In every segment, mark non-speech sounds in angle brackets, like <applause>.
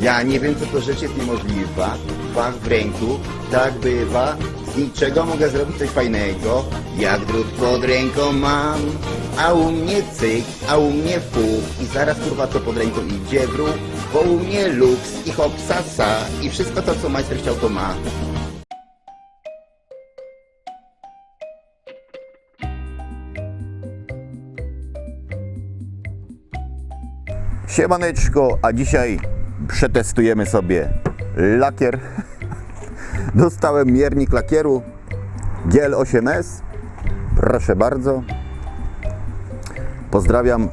Ja nie wiem, co to rzecz jest niemożliwa. Fach w ręku, tak bywa. Z niczego mogę zrobić coś fajnego. Jak drut pod ręką mam. A u mnie cyk, a u mnie fuk. I zaraz kurwa co pod ręką idzie w ruch. Bo u mnie luks i hop sasa. I wszystko to, co majster chciał, to ma. Siemaneczko, a dzisiaj przetestujemy sobie lakier. <laughs> Dostałem miernik lakieru Giel 8S. Proszę bardzo. Pozdrawiam e,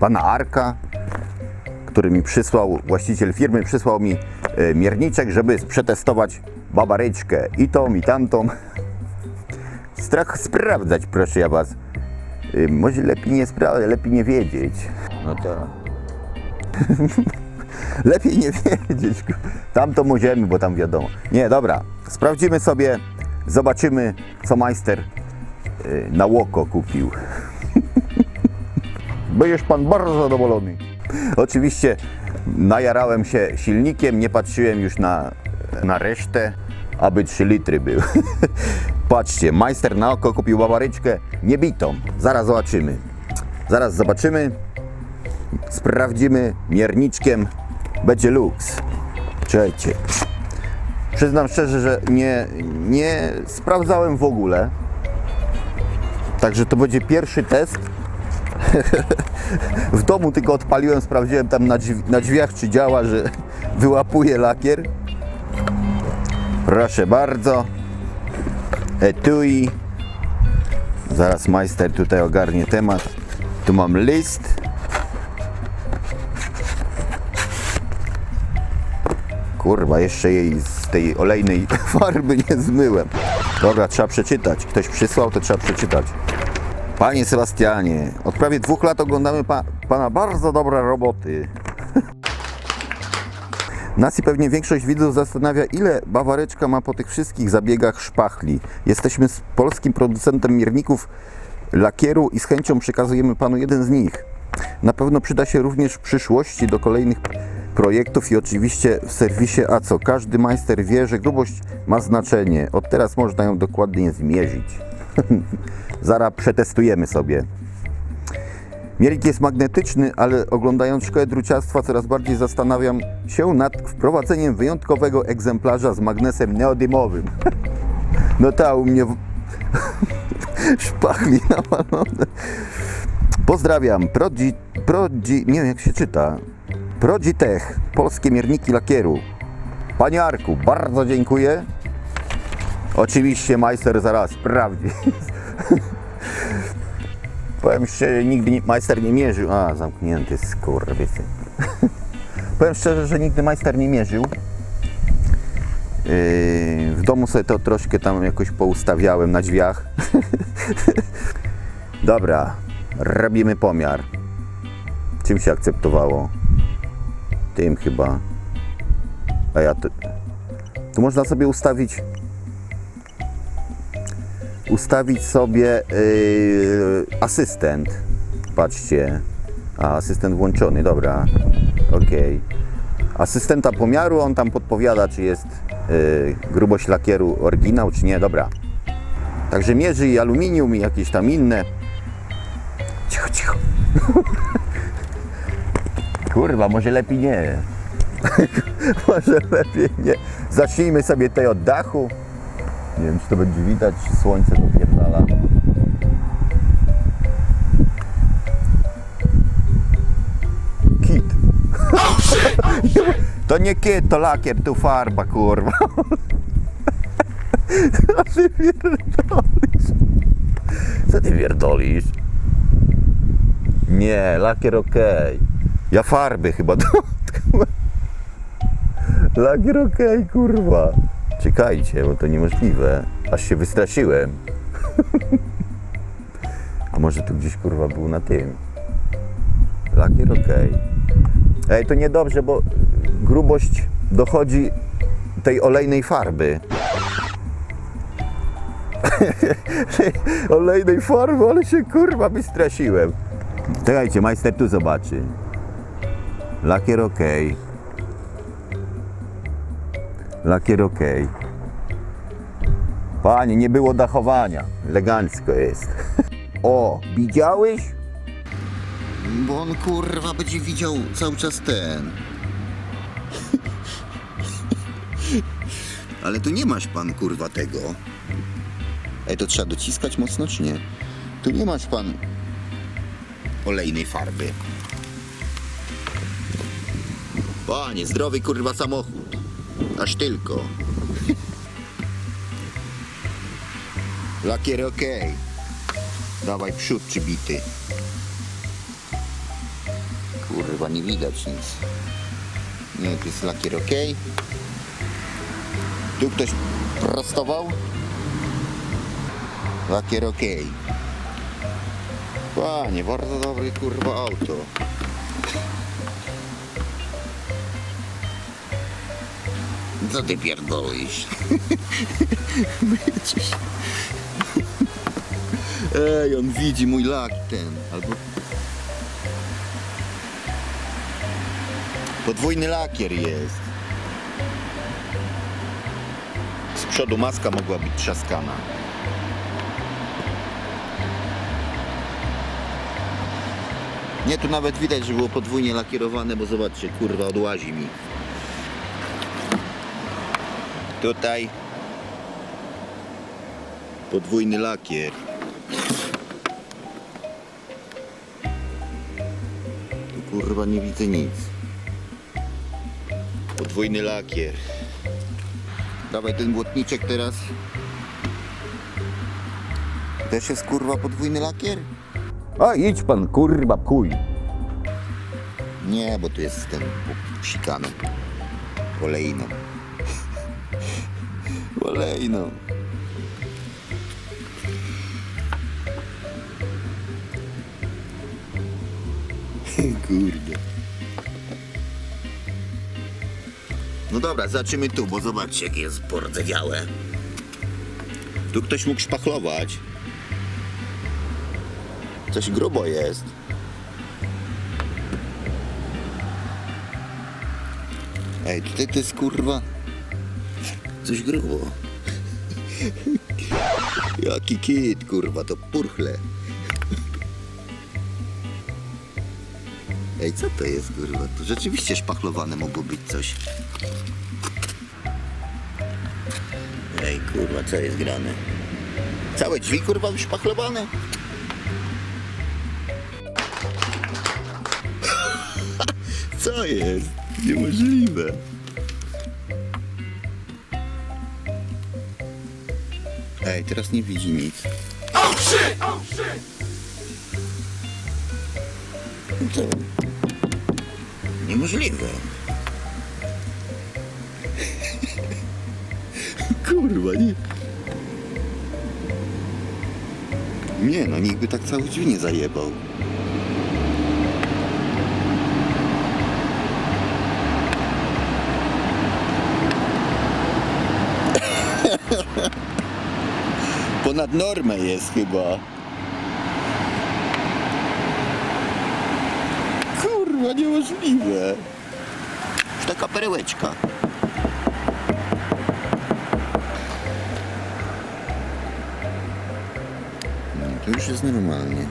pana Arka, który mi przysłał, właściciel firmy przysłał mi e, mierniczek, żeby przetestować babaryczkę i tą i tamtą. <laughs> Strach sprawdzać, proszę ja was. Y, Może lepiej nie sprawdzać, lepiej nie wiedzieć. No to. <laughs> lepiej nie <laughs> wiedzieć. Tam to możemy, bo tam wiadomo. Nie, dobra. Sprawdzimy sobie, zobaczymy, co majster y, na łoko kupił. <laughs> Będziesz pan bardzo zadowolony. Oczywiście najarałem się silnikiem, nie patrzyłem już na, na resztę, aby 3 litry był. <laughs> Patrzcie, majster na oko kupił bawaryczkę niebitą. Zaraz zobaczymy. Zaraz zobaczymy. Sprawdzimy mierniczkiem. Będzie luks. Czekajcie. Przyznam szczerze, że nie, nie sprawdzałem w ogóle. Także to będzie pierwszy test. <laughs> W domu tylko odpaliłem, sprawdziłem tam na, drzwi, na drzwiach, czy działa, że wyłapuje lakier. Proszę bardzo. Etui. Zaraz majster tutaj ogarnie temat. Tu mam list. Kurwa, jeszcze jej z tej olejnej <laughs> farby nie zmyłem. Dobra, trzeba przeczytać. Ktoś przysłał, to trzeba przeczytać. Panie Sebastianie, od prawie dwóch lat oglądamy pa, Pana bardzo dobre roboty. <laughs> Nas i pewnie większość widzów zastanawia, ile bawareczka ma po tych wszystkich zabiegach szpachli. Jesteśmy z polskim producentem mierników lakieru i z chęcią przekazujemy Panu jeden z nich. Na pewno przyda się również w przyszłości do kolejnych projektów i oczywiście w serwisie ACO. Każdy majster wie, że grubość ma znaczenie. Od teraz można ją dokładnie zmierzyć. <laughs> Zaraz przetestujemy sobie. Miernik jest magnetyczny, ale oglądając szkołę druciarstwa coraz bardziej zastanawiam się nad wprowadzeniem wyjątkowego egzemplarza z magnesem neodymowym. <laughs> No ta u mnie w... <laughs> szpachli nawalone. Pozdrawiam. Prodi, Prodi, nie wiem jak się czyta. Progitech, polskie mierniki lakieru. Panie Arku, bardzo dziękuję. Oczywiście majster zaraz sprawdzi. <laughs> Powiem szczerze, nigdy nie, majster nie mierzył. A, zamknięty skurwysyn. <laughs> Powiem szczerze, że nigdy majster nie mierzył. Yy, w domu sobie to troszkę tam jakoś poustawiałem na drzwiach. <laughs> Dobra, robimy pomiar. Czym się akceptowało? Tym chyba. A ja tu... Tu można sobie ustawić ustawić sobie yy, asystent. Patrzcie. A, asystent włączony, dobra. Ok. Asystenta pomiaru, on tam podpowiada, czy jest yy, grubość lakieru oryginał, czy nie. Dobra. Także mierzy i aluminium, i jakieś tam inne. Cicho, cicho. <laughs> Kurwa, może lepiej nie. <laughs> może lepiej nie. Zacznijmy sobie tutaj od dachu. Nie wiem, czy to będzie widać, słońce dopierdala. Kit. <laughs> To nie kit, to lakier, tu farba, kurwa. <laughs> Co ty pierdolisz? Co ty pierdolisz? Nie, lakier okej. Ja farby chyba <laughs> dotknąłem. Lakier okej, kurwa. Czekajcie, bo to niemożliwe. Aż się wystraszyłem. <laughs> A może tu gdzieś kurwa był na tym. Lakier okej. Ej, to niedobrze, bo grubość dochodzi tej olejnej farby. <laughs> olejnej farby, ale się kurwa wystraszyłem. Czekajcie, majster tu zobaczy. Lakier okej. Lakier ok. Panie, nie było dachowania. Elegancko jest. <laughs> O, widziałeś? Bo on kurwa będzie widział cały czas ten. <laughs> Ale tu nie masz pan kurwa tego. Ej, to trzeba dociskać mocno czy nie? Tu nie masz pan olejnej farby. Panie, zdrowy kurwa samochód. Aż tylko. Lakier ok. Dawaj przód czy bity. Kurwa, nie widać nic. Nie, to jest lakier ok. Tu ktoś prostował. Lakier ok. Panie, bardzo dobry kurwa auto. Co ty pierdolisz? Myczysz. Ej, on widzi mój lak ten. Albo... Podwójny lakier jest. Z przodu maska mogła być trzaskana. Nie, tu nawet widać, że było podwójnie lakierowane, bo zobaczcie, kurwa, odłazi mi. Tutaj podwójny lakier. Tu kurwa nie widzę nic. Podwójny lakier. Dawaj ten błotniczek teraz. Też jest kurwa podwójny lakier? A idź pan kurwa chuj. Nie, bo tu jest ten psikany. Olejną. Olejną. <laughs> Kurde. No dobra, zaczniemy tu, bo zobaczcie, jakie jest pordzewiałe. Tu ktoś mógł szpachlować. Coś grubo jest. Ej, tutaj to jest kurwa. Coś grubo. Jaki kit, kurwa, to purchle. Ej, co to jest, kurwa? To rzeczywiście szpachlowane mogło być coś. Ej, kurwa, co jest grane? Całe drzwi, kurwa, wyszpachlowane? <laughs> Co jest? Niemożliwe. Ej, teraz nie widzi nic. Co? Niemożliwe. <laughs> Kurwa, nie. Nie no, nikt by tak cały drzwi nie zajebał. Ponad normę jest chyba. Kurwa, niemożliwe. Już taka perełeczka. No, to już jest normalnie.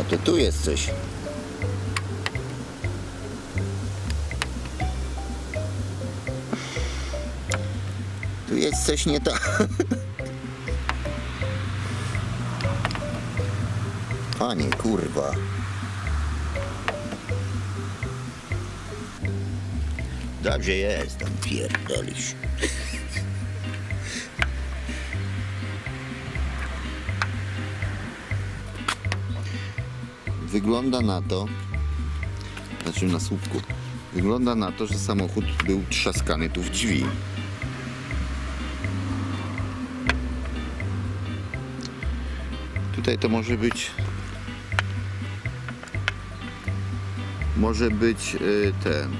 A to tu jest coś. Jest coś nie tak. <laughs> Panie, kurwa. Dobrze jest, tam pierdolisz. <laughs> Wygląda na to, znaczy na słupku, wygląda na to, że samochód był trzaskany tu w drzwi. Tutaj to może być. Może być y, ten.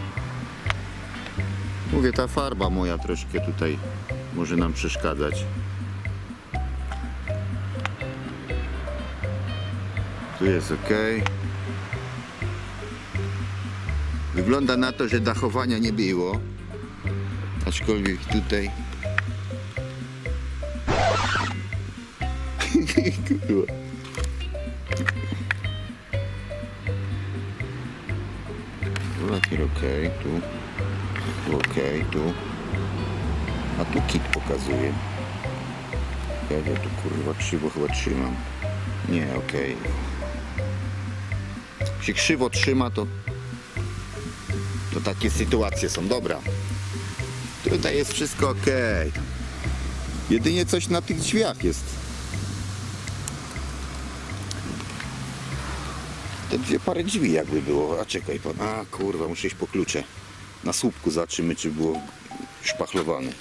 Mówię, ta farba moja troszkę tutaj może nam przeszkadzać. Tu jest ok. Wygląda na to, że dachowania nie było. Aczkolwiek tutaj. Kurwa. Lakier ok, tu. Tu ok, tu. A tu kit pokazuje. Jak ja tu kurwa krzywo chyba trzymam. Nie, okej. Jak się krzywo trzyma, to to takie sytuacje są. Dobra. Tutaj jest wszystko ok. Jedynie coś na tych drzwiach jest. Te dwie pary drzwi jakby było. A czekaj pan. A kurwa, muszę iść po klucze. Na słupku zobaczymy, czy było szpachlowane.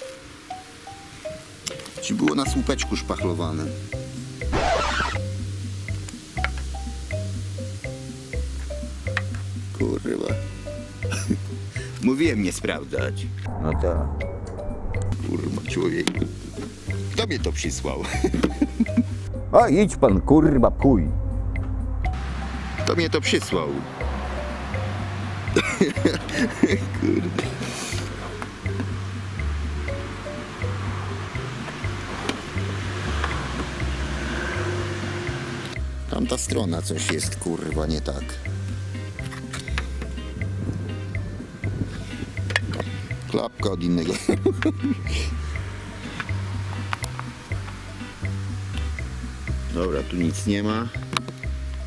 Czy było na słupeczku szpachlowane? Kurwa. <laughs> Mówiłem nie sprawdzać. No tak. Kurwa, człowieku. Kto mnie to przysłał? <laughs> A idź pan, kurwa, pój. Kto mnie to przysłał? Kurde. Tamta strona coś jest kurwa nie tak. Klapka od innego. Dobra, tu nic nie ma.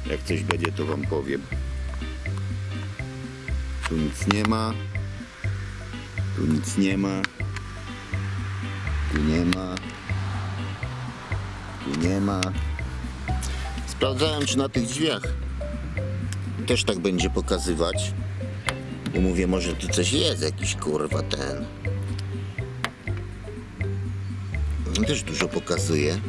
Jak coś będzie, to wam powiem. Tu nic nie ma. Tu nic nie ma. Tu nie ma. Tu nie ma. Sprawdzałem, czy na tych drzwiach też tak będzie pokazywać. Bo mówię, może tu coś jest, jakiś kurwa ten. On też dużo pokazuje.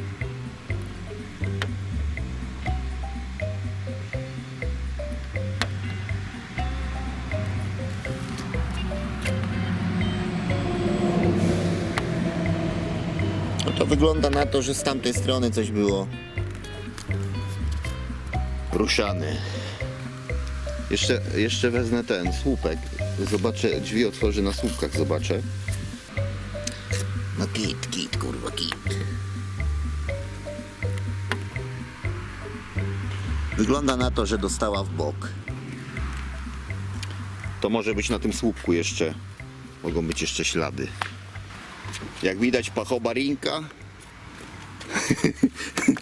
Wygląda na to, że z tamtej strony coś było ruszane. Jeszcze, jeszcze wezmę ten słupek. Zobaczę, drzwi otworzę na słupkach, zobaczę. No kit, kit, kurwa, kit. Wygląda na to, że dostała w bok. To może być na tym słupku jeszcze. Mogą być jeszcze ślady. Jak widać pachoba rinka.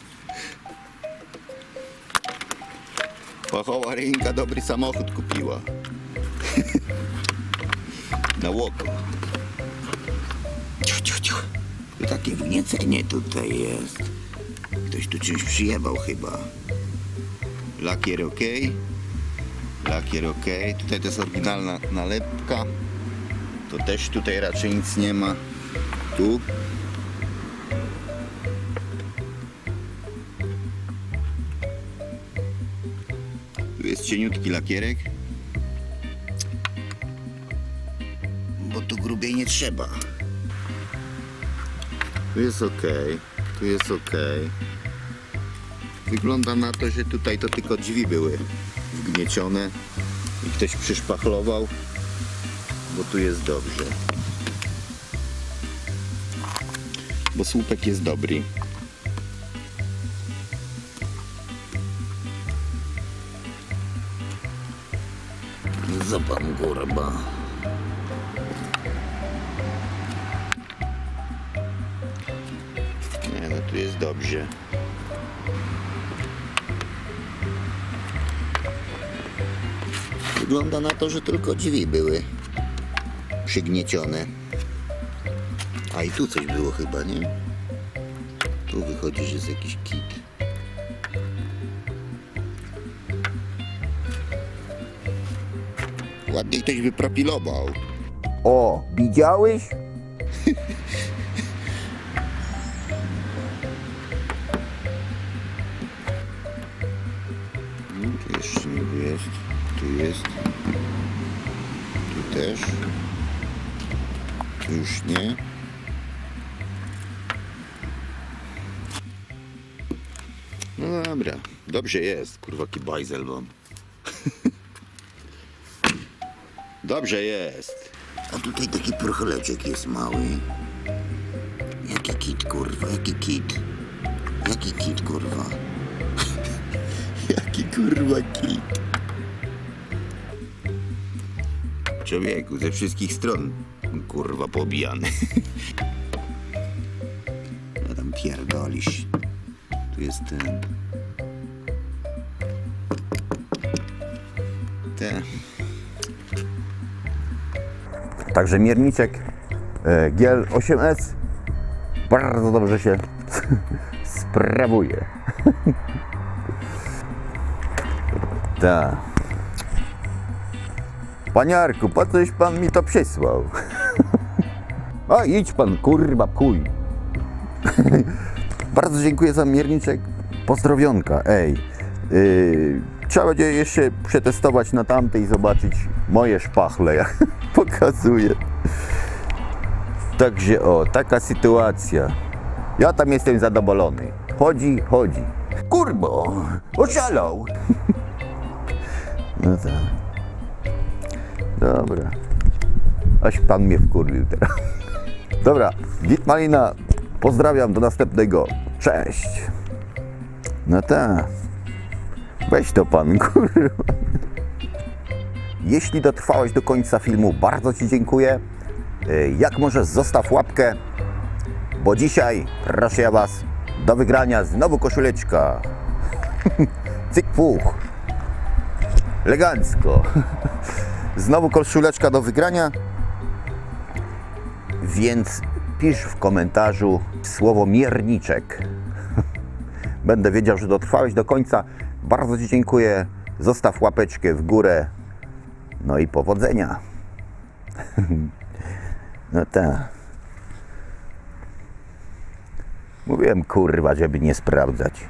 pachoba rinka dobry samochód kupiła. <laughs> Na łoko. Ciu, ciu, ciu. To takie wniecenie tutaj jest. Ktoś tu czymś przyjebał chyba. Lakier ok. Lakier ok. Tutaj to jest oryginalna nalepka. To też tutaj raczej nic nie ma. Tu. Jest cieniutki lakierek. Bo tu grubiej nie trzeba. Tu jest ok. Tu jest ok. Wygląda na to, że tutaj to tylko drzwi były wgniecione i ktoś przyszpachlował, bo tu jest dobrze. bo słupek jest dobry. Zapam górba. Nie, no tu jest dobrze. Wygląda na to, że tylko drzwi były przygniecione. A i tu coś było chyba, nie? Tu wychodzi, że jest jakiś kit. Ładnie ktoś wypropilował. O, widziałeś? No, <laughs> tu jeszcze niby jest. Tu jest. Tu też. Tu już nie. No dobra. Dobrze jest. Kurwa, jaki bajzel mam. Dobrze jest. A tutaj taki procholeczek jest mały. Jaki kit, kurwa, jaki kit? Jaki kit, kurwa? <laughs> jaki kurwa kit? Człowieku, ze wszystkich stron, kurwa, pobijany. <laughs> Ja tam pierdolisz. Tu jest ten... Te. Także mierniczek e, Giel 8S bardzo dobrze się <laughs> sprawuje. <laughs> Tak. Paniarku, po coś pan mi to przysłał? <laughs> A idź pan, kurwa, kuj. Bardzo dziękuję za mierniczek. Pozdrowionka, ej. Yy, trzeba będzie jeszcze przetestować na tamtej i zobaczyć moje szpachle, jak pokazuję. Także o, taka sytuacja. Ja tam jestem zadowolony. Chodzi, chodzi. Kurbo, oszalał. No tak. Dobra. Aś pan mnie wkurwił teraz. Dobra, Git Malina, pozdrawiam, do następnego. Cześć. No tak. Weź to pan, kurwa. Jeśli dotrwałeś do końca filmu, bardzo Ci dziękuję. Y, Jak możesz, zostaw łapkę, bo dzisiaj, proszę ja Was, do wygrania znowu koszuleczka. <laughs> Cyk puch. Elegancko. <laughs> Znowu koszuleczka do wygrania. Więc pisz w komentarzu słowo mierniczek. <laughs> Będę wiedział, że dotrwałeś do końca. Bardzo Ci dziękuję. Zostaw łapeczkę w górę. No i powodzenia. No tak. Mówiłem kurwa, żeby nie sprawdzać.